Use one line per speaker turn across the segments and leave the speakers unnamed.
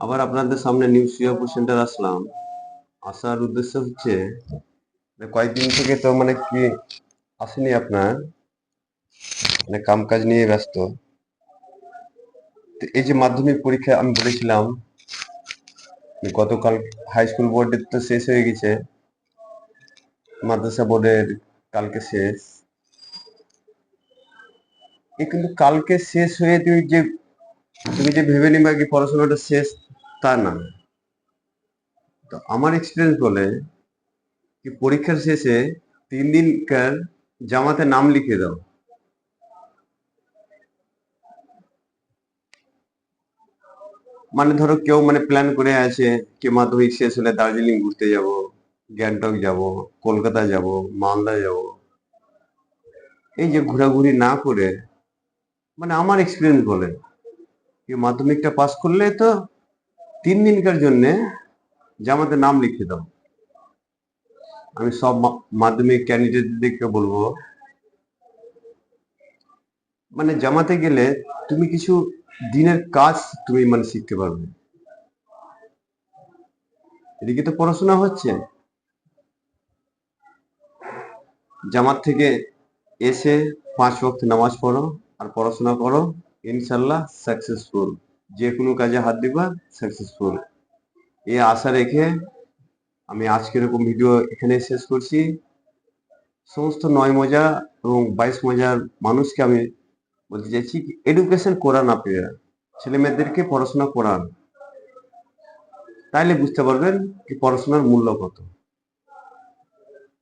আবার আপনাদের সামনে নিউ সিঙ্গাপুর সেন্টার আসলাম আসার উদ্দেশ্য হচ্ছে কয়েকদিন থেকে তো মানে কি আসেনি আপনার মানে কামকাজ নিয়ে ব্যস্ত। তো এই যে মাধ্যমিক পরীক্ষা আমি বলেছিলাম গতকাল হাই স্কুল বোর্ডের তো শেষ হয়ে গেছে, মাদ্রাসা বোর্ডের কালকে শেষ। কিন্তু কালকে শেষ হয়ে তুমি যে তুমি যে ভেবে নিবা কি পড়াশোনাটা শেষ তা না। তো আমার এক্সপিরিয়েন্স বলে কি পরীক্ষার শেষে তিন দিনকার জামাতে নাম লিখে দাও। মানে ধরো কেউ মানে প্ল্যান করে আছে কি মাধ্যমিক শেষ হলে দার্জিলিং ঘুরতে যাব, গ্যাংটক যাব, কলকাতা যাব, মালদা যাব। এই যে ঘোরাঘুরি না করে মানে আমার এক্সপিরিয়েন্স বলে কি মাধ্যমিকটা পাস করলে তো তিন দিনকার জন্য জামাতে নাম লিখে দাও। আমি সব মাধ্যমিক ক্যান্ডিডেটদেরকে বলব। মানে জামাতে গেলে তুমি কিছু দিনের কাজ তুমি মানে শিখতে পারবে। এদিকে তো পড়াশোনা হচ্ছে? জামাত থেকে এসে পাঁচ ওয়াক্ত নামাজ পড়ো আর পড়াশোনা করো, ইনশাল্লাহ সাকসেসফুল যে কোনো কাজে হাত দিবা সাকসেসফুল এই আশা রেখে আমি আজকের এরকম ভিডিও এখানে শেষ করছি। সমস্ত নয় মজা এবং বাইশ মজার মানুষকে আমি বলতে চাইছি এডুকেশন করান আপনারা। ছেলে মেয়েদেরকে পড়াশোনা করান। তাইলে বুঝতে পারবেন কি পড়াশোনার মূল্য কত।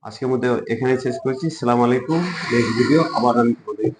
আজকের মধ্যে এখানে শেষ করছি। সালাম আলাইকুম। নেক্সট ভিডিও আবার আমি তোমাদের